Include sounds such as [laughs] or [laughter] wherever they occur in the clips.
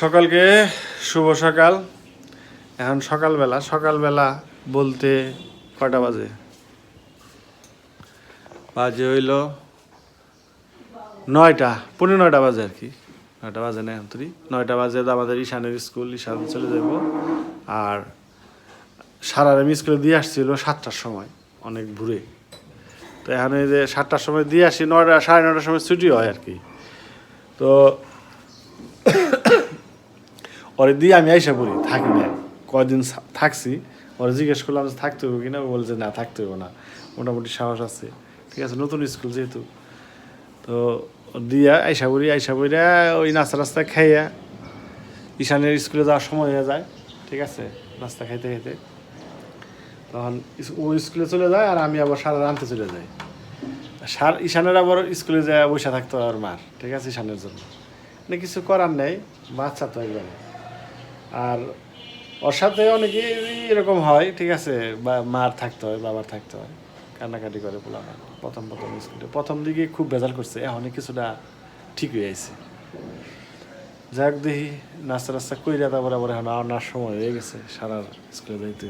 সকালকে শুভ সকাল। এখন সকালবেলা সকালবেলা বলতে কটা বাজে? বাজে হইল নয়টা পনেরো নয়টা বাজে আর কি। নয়টা বাজে না এখন তুই নয়টা বাজে তো আমাদের ঈশানের স্কুল, ঈশান চলে যাব। আর সারা আমি স্কুলে দিয়ে আসছিল সাতটার সময়, অনেক ভোরে। তো এখন যে সাতটার সময় দিয়ে আসি, নয়টা, সাড়ে নয়টার সময় ছুটি হয় আর কি। তো ওরে দিয়ে আমি আইসা পড়ি, থাকি না কয়দিন থাকছি, ওরে জিজ্ঞেস করলাম যে থাকতে হবে কিনা বলছে না, থাকতে হবে না, মোটামুটি সাহস আছে। ঠিক আছে, নতুন স্কুল যেহেতু, তো দিয়া আইসা পড়ি আইসা পড়ি ওই নাস্তা রাস্তা খাইয়া ঈশানের স্কুলে যাওয়ার সময় হয়ে যায়, ঠিক আছে, নাস্তা খাইতে খাইতে। তখন ও স্কুলে চলে যায় আর আমি আবার সারা আনতে চলে যাই। সার, ঈশানের আবার স্কুলে যায় বসে থাকতো আর মার, ঠিক আছে, ঈশানের জন্য। মানে কিছু করার নেই, বাচ্চা তো একবারে। আর ওর সাথে অনেকে এরকম হয়, ঠিক আছে? বা মার থাকতে হয়, বাবার থাকতে হয়, কান্নাকাটি করে বলা প্রথম প্রথম স্কুলে। প্রথম দিকে খুব বেজাল করছে এখন কিছুটা ঠিক হয়ে আছে যাক দেখি, নাস্তা রাস্তা কইরা তারপরে আবার এখন আনার সময় হয়ে গেছে সারা স্কুলে যাইতে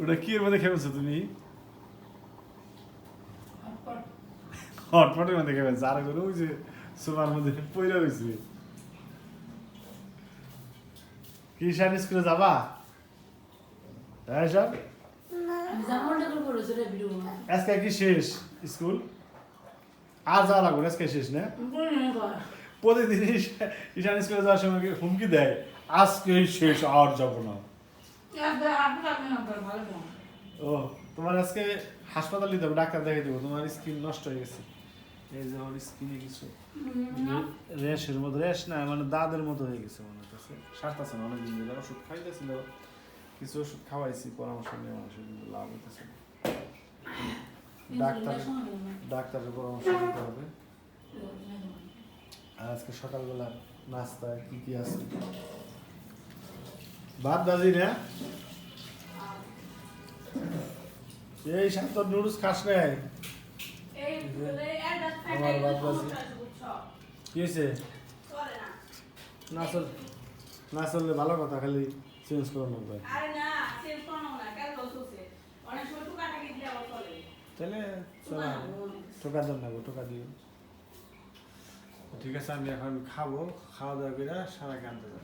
ওটা কি এর মধ্যে খেয়েছো তুমি? হটপটের মধ্যে খেয়েছো আর কোনো ওই যে সোফার মধ্যে পইরা রয়েছে কি শান স্কুলে যাবা? হ্যাঁ শান আজকে কি শেষ স্কুল? আর যাওয়া লাগবে আজকে শেষ না? প্রতিদিন ঈশান স্কুলে যাওয়ার সময় হুমকি দেয়? আজকে শেষ, আর যাব না। ও, তোমার আজকে হাসপাতাল হবে, ডাক্তার দেখে দেবো, তোমার স্কিন নষ্ট হয়ে গেছে। এই যে আমার স্কিনে কিছু। র্যাশের মতো র্যাশ না মানে দাঁতের মতো হয়ে গেছে মনে হচ্ছে। সারতেছে না অনেকদিন ধরে। ওষুধ খাইতেছিল কিছু ওষুধ খাওয়াইছি পরামর্শ নিয়ে মানুষের কিন্তু লাভ হইতেছে না। ডাক্তার ডাক্তারের পরামর্শ নিতে হবে। আর আজকে সকালবেলা নাস্তায় কি কি আছে? ভাত বাজি না? এই সাত নুডলস খাস নাই। আমার বাপ কি হয়েছে না চল না চললে ভালো কথা খালি চেঞ্জ করো না ভাই তাহলে চলা টোকা দেন না গো টোকা দিও ঠিক আছে, আমি এখন খাব, খাওয়া দাওয়া করে সারাকে আনতে যাব।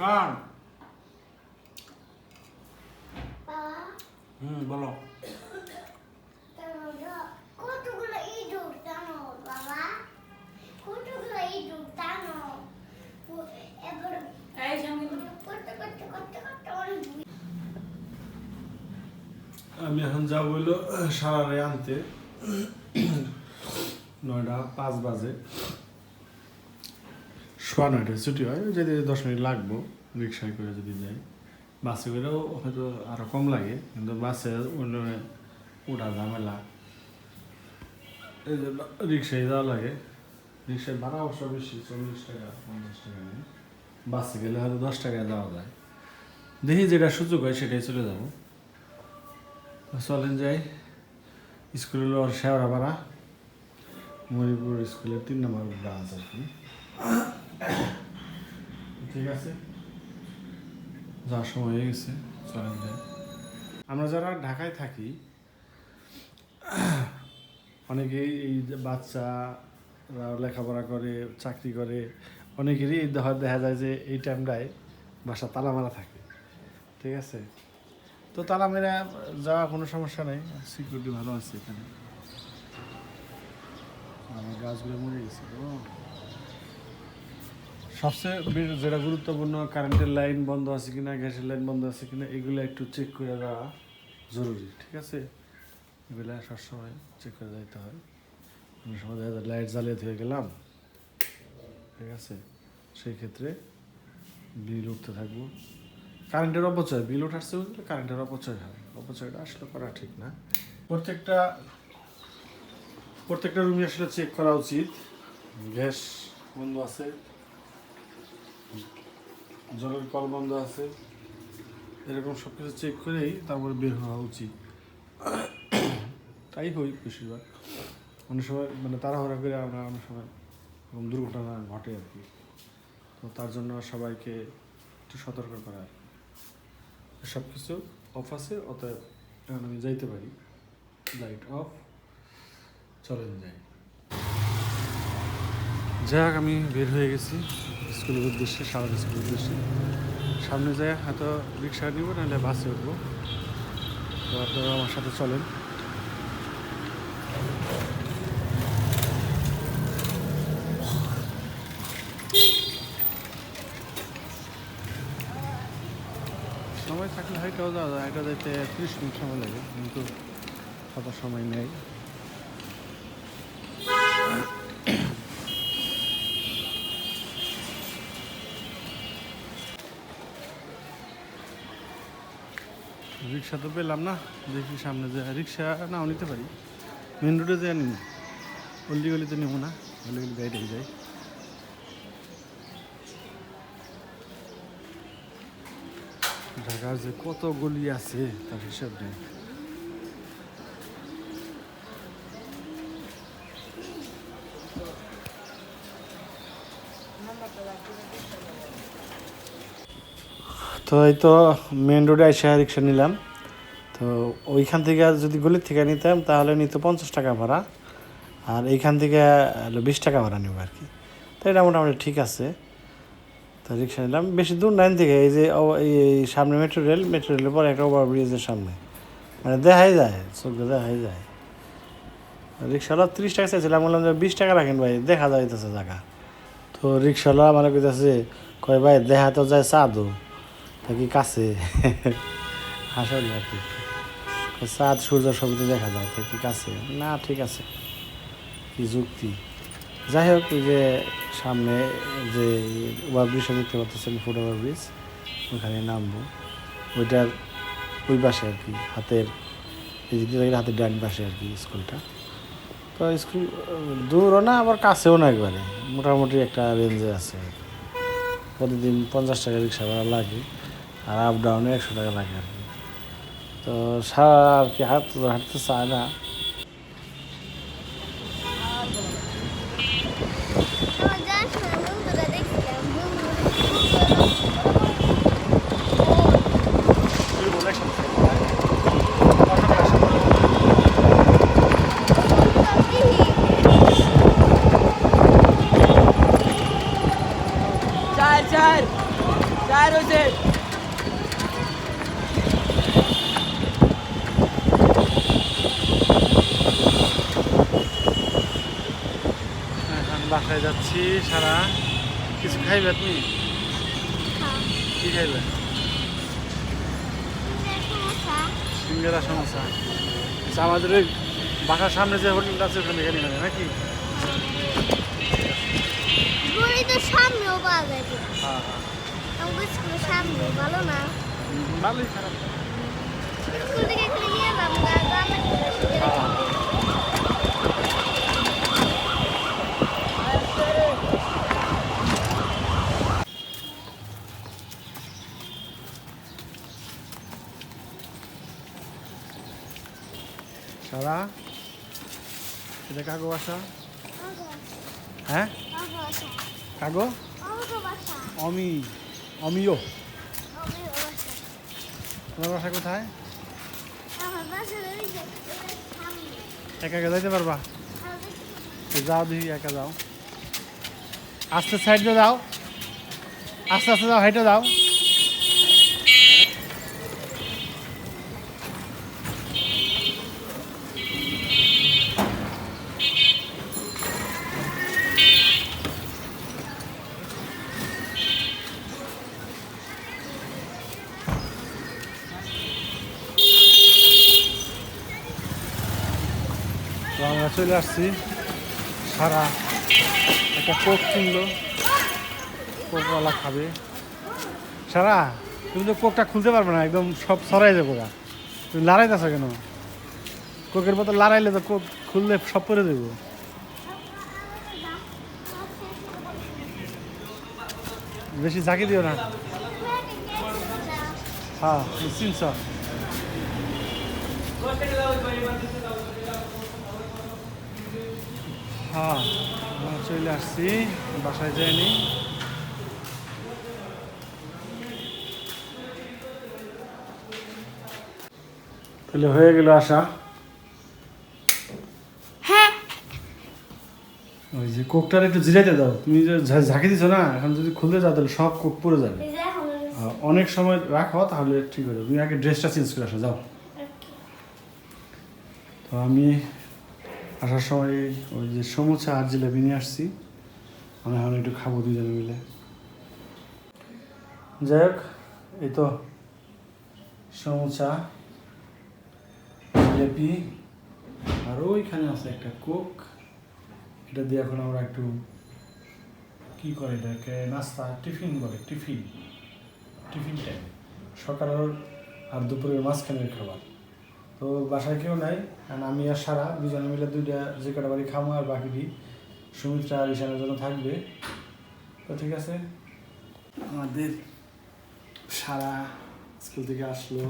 শান হুম বলো কতগুলো ইঁদুর বাবা কতগুলো ইঁদুর এবার আমি এখন যাব হইল সারারে আনতে। নয়টা পাঁচ বাজে। সোয়া নয়টায় ছুটি হয়, যদি দশ মিনিট লাগবো রিক্সায় করে যদি যাই। বাসে করেও হয়তো আরও কম লাগে, কিন্তু বাসে অন্য ওঠা ঝামেলা। এই রিক্সায় যাওয়া লাগে। রিক্সায় ভাড়া অবশ্য বেশি, চল্লিশ টাকা, পঞ্চাশ টাকা নেই। বাসে গেলে হয়তো দশ টাকায় যাওয়া যায়। দেখি যেটা সুযোগ হয়, সেটাই চলে যাব। চলেন যাই। স্কুলে ওর শেওড়া পাড়া মণিপুর স্কুলের তিন নম্বর ব্রাঞ্চ আর কি। ঠিক আছে। যাওয়ার সময় হয়ে গেছে, চলেন আমরা যারা ঢাকায় থাকি, অনেকেই এই বাচ্চারা লেখাপড়া করে, চাকরি করে, অনেকেরই দেখা যায় যে এই টাইমটায় বাসা তালা মারা থাকে। ঠিক আছে? তো তালা মেরা যাওয়া কোনো সমস্যা নেই সিকিউরিটি ভালো আছে এখানে। আমার গাছগুলো মরে গেছে সবচেয়ে যেটা গুরুত্বপূর্ণ কারেন্টের লাইন বন্ধ আছে কিনা, গ্যাসের লাইন বন্ধ আছে কিনা, এগুলো একটু চেক করে দেওয়া জরুরি, ঠিক আছে? এগুলো সবসময় চেক করে যাইতে হয়। সময় লাইট জ্বালিয়ে থেকে গেলাম, ঠিক আছে? সেই ক্ষেত্রে বিল উঠতে থাকব। কারেন্টের অপচয় বিল উঠাচ্ছে বুঝলে কারেন্টের অপচয় হয়। অপচয়টা আসলে করা ঠিক না। প্রত্যেকটা প্রত্যেকটা রুমে আসলে চেক করা উচিত। গ্যাস বন্ধ আছে। জলের কল বন্ধ আছে, এরকম সব কিছু চেক করেই তারপরে বের হওয়া উচিত। তাই হই বেশিরভাগ। অনেক সময় মানে তাড়াহুড়া করে আমরা অনেক সময় এরকম দুর্ঘটনা ঘটে আর কি। তো তার জন্য সবাইকে একটু সতর্ক করা। আর কি। সব কিছু অফ আছে, অতএব আমি যাইতে পারি। লাইট অফ চলেন যাই। যাক, আমি বের হয়ে গেছি। স্কুলের উদ্দেশ্যে সারা স্কুলের উদ্দেশ্যে। সামনে যায় হয়তো রিক্সা নিব, নাহলে বাসে উঠবো। তো আপনারা আমার সাথে চলেন। সময় থাকলে হাইটাও যাওয়া যায় হাইটা যাইতে ত্রিশ মিনিট সময় লাগে, কিন্তু কত সময় নেই। রিক্সা তো পেলাম না, দেখি সামনে যে রিক্সা নাও নিতে পারি। মেন রোডে যে নিই অল্লি গলিতে নেব না অল্লি গলি গাড়ি যাই ঢাকার যে কত গলি আছে, তার হিসাব নেই। তো এই তো মেন রোডে এসে রিক্সা নিলাম। তো ওইখান থেকে যদি গলির থেকে নিতাম, তাহলে নিত পঞ্চাশ টাকা ভাড়া। আর এইখান থেকে বিশ টাকা ভাড়া নেব আর কি। তো এটা মোটামুটি ঠিক আছে। তো রিক্সা নিলাম। বেশি দূর নাইন থেকে এই যে এই সামনে মেট্রো রেল মেট্রো রেলের পরে একটা ওভার ব্রিজের সামনে। মানে দেখাই যায়, চোখে দেখাই যায়। রিক্সাওয়ালা ত্রিশ টাকা চাইছিলাম, বললাম যে বিশ টাকা রাখেন ভাই, দেখা যাইতেছে জায়গা। তো রিক্সাওয়ালা মানে কইতেছে কয় ভাই, দেখা তো যায় চা তা কি কাছে। আসলে আর কি। চাঁদ, সূর্য সবই দেখা যায় কি কাছে। না, ঠিক আছে। কি যুক্তি। যাই হোক যে সামনে যে ওভার ব্রিজটা দেখতে পাচ্ছেন, ফুট ওভার ব্রিজ ওখানে নামবো। ওইটার ওই পাশে আর কি, হাতের, এই হাতের ডান পাশে আর কি স্কুলটা। তো স্কুল, দূরও না, আবার কাছেও না একবারে। মোটামুটি একটা রেঞ্জে আছে প্রতিদিন পঞ্চাশ টাকা রিক্সা ভাড়া লাগে। আর আপ ডাউনে একশো টাকা লাগে আর কি। তো সারা আর কি হাত হাঁটতে চায় না আমার যাওয়ার সময় বন্ধুরা দেখছিলাম চার চার চার হয়েছে এখন বাসায় যাচ্ছি সারা কিছু খাইবে তুমি? কি খাইবে? সিঙ্গারা সমোসা। আচ্ছা, আমাদের ওই বাসার সামনে যে হোটেলটা আছে ওখানে এখানে মানে নাকি? গলি সামনেও পাওয়া যায়। হ্যাঁ। হ্যাঁ সামনে ভালো না? ভালোই খারাপ। স্কুল থেকে নিয়ে যাব সারা এটা কাগো বাসা? হ্যাঁ? কাগো? অমি, অমিও। তোমার বাসা কোথায়? একা যাইতে পারবা? যাও দেখি, একা যাও। আস্তে সাইড যাও। আস্তে আস্তে যাও হাইটে যাও। চলে আসছি। সারা একটা কোক কিনলো, কোকওয়ালা খাবে। সারা, তুমি তো কোকটা খুলতে পারবে না, একদম সব সরাই যাব গা তুমি লড়াইতেছো কেন? কোকের বোতল লড়াইলে তো কোক খুললে সব পরে দেবো। বেশি ঝাঁকি দিও না। হ্যাঁ চিনছ হ্যাঁ চলে আসছি বাসায় যাইনি। তাহলে হয়ে গেল আসা হ্যাঁ। ওই যে কোকটার একটু জিরাইতে দাও। তুমি যে ঝাঁকি দিছো না এখন যদি খুলতে যাও তাহলে সব কোক পড়ে যাবে। অনেক সময় রাখো তাহলে ঠিক হবে তুমি আগে ড্রেসটা চেঞ্জ করে আসো যাও। তো আমি আসার সময় ওই যে সমুচা আর জিলাপি নিয়ে আসছি। আমি এখন একটু খাব দুজনে মিলে। যাই হোক, এই তো সমুচা, জিলাপি, আর ওইখানে আছে একটা কোক। এটা দিয়ে এখন আমরা একটু কি করে এটাকে? নাস্তা, টিফিন বলে, টিফিন। টিফিন টাইম সকালের আর দুপুরের মাঝখানের খাবার। তো বাসায় কেউ নাই কারণ আমি আর সারা দুজনে মিলে দুইটা যে কটা বাড়ি খামো আর বাকিটি সুমিত্রা আর ঈশানের জন্য থাকবে। তো ঠিক আছে। আমাদের সারা স্কুল থেকে আসলো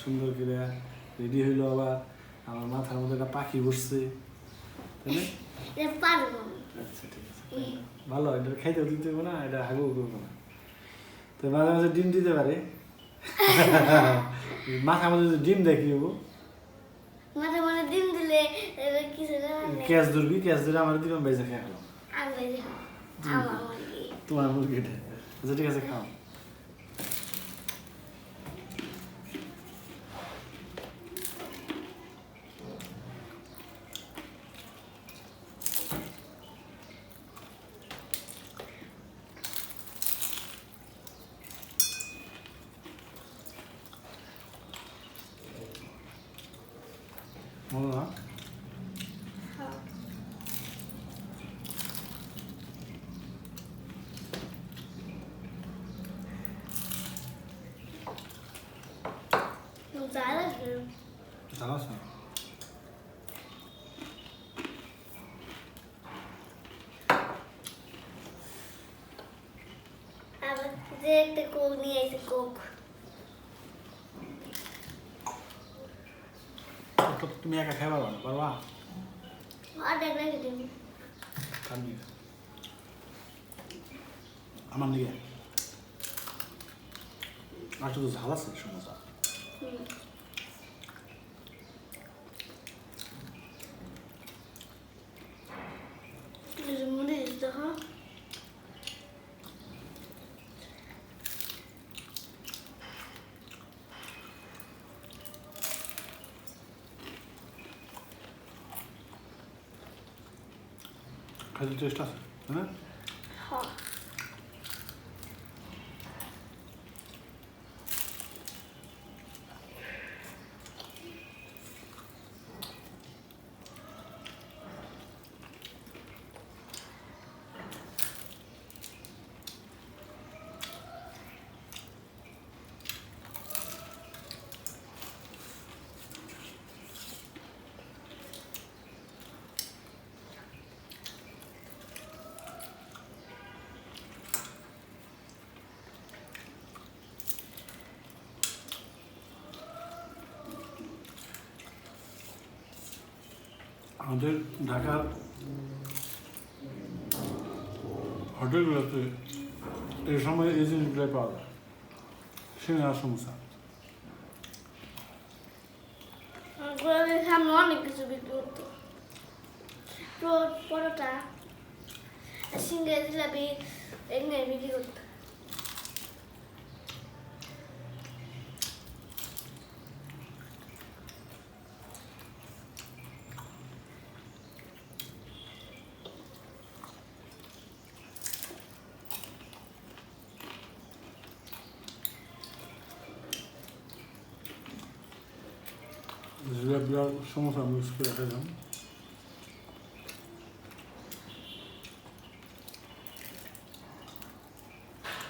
সুন্দর করে রেডি হইল আবার। আমার মাথার মধ্যে একটা পাখি বসছে। আচ্ছা ঠিক আছে ভালো এটা খাইতে দিতে হবে না এটা হাগু করব না। তো মাঝে মাঝে ডিম দিতে পারে। [laughs] মাথা মধ্যে ডিম দেখি যাব মাঝে মাঝে ডিম দিলে কিছু। ক্যাশ ধরবি ক্যাশ ধরে আমার দিলাম বেজে খেয়ে মুরগি। তোমার মুরগিটা। আচ্ছা ঠিক আছে খাও। বলো না জানা আছে? জানাস না আবার যে একটা কোক নিয়ে এসে কোক তো তুমি একা খাই পারবা না পারবা অর্ডার রেখে দিন কার নিয়ে আমার নিয়ে আর শুধু ঝাল আছে সমস্যা মুড়ি দিতে হয় খাইতে টেস্ট আছে হ্যাঁ হ্যাঁ আমাদের ঢাকার হোটেলগুলোতে এই সময় এই জিনিসগুলো পাওয়া যায়। সিঙ্গারা সমস্যা পরোটা আর সিঙ্গার জিলাপি এগুলো বিক্রি করতো জিলাপি আর সমস্যা মিক্স করে খেলাম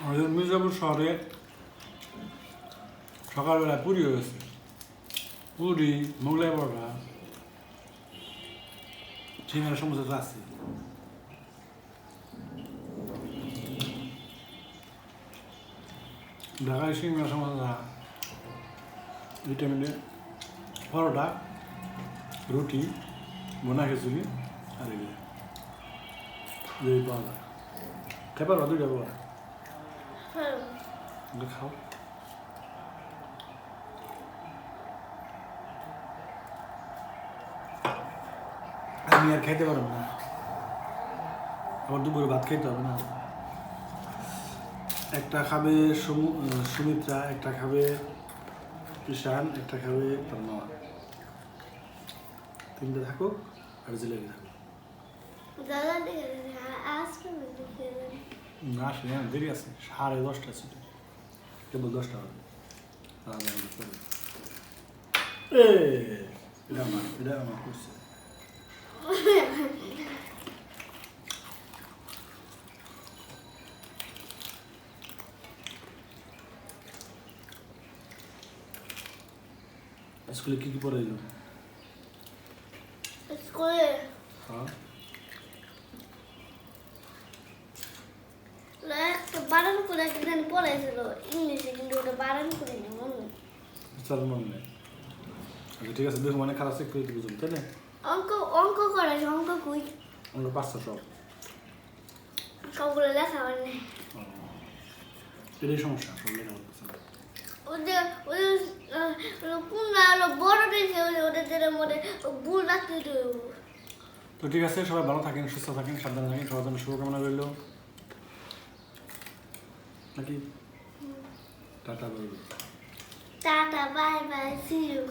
আমাদের মির্জাপুর শহরে সকালবেলা পুরি হয়েছে। পুরি, মোগলাই পরোটা চিংড়া সমস্যা আছে। ঢাকায় সিংড়া সমস্যা ভিটামিনে পরোটা। রুটি বোনা খিচুড়ি আর এগুলো যদি পাওয়া যায়। খেয়ে পারবা? দুইটা হ্যাঁ। খাও। আমি আর খাইতে পারব না। আমার দুপুরে ভাত খাইতে হবে না। একটা খাবে সুমু- সুমিত্রা একটা খাবে ঈশান একটা খাবে তার মামা তিনটে থাকুক আর জিলেবি থাকুক। না সে না দেরি আছে। সাড়ে দশটা ছিল কেবল দশটা হবে। এটা আমার এটা আমার করছে। স্কুলে কি কি পড়ে এলো স্কুলে। হ্যাঁ। একটা বারণ করে পড়াইছিল ইংলিশে কিন্তু ওটা বারণ করে মনে চল মনে নেই। আচ্ছা ঠিক আছে দেখো মানে খারাপ করে দিবি না? অঙ্ক অঙ্ক করে অঙ্ক কই? আমরা পাঁচটা সব সবগুলো লেখা হয় না এটাই সমস্যা সব লেখা। ওদের ওদের আহ, কোনটা হলো বড় দেখে ওদের ওদের যেটা মধ্যে ভুল রাখতে তো ঠিক আছে সবাই ভালো থাকেন সুস্থ থাকেন সাবধানে থাকেন সবার জন্য শুভকামনা রইল। নাকি? Tata bye. Tata bye bye see you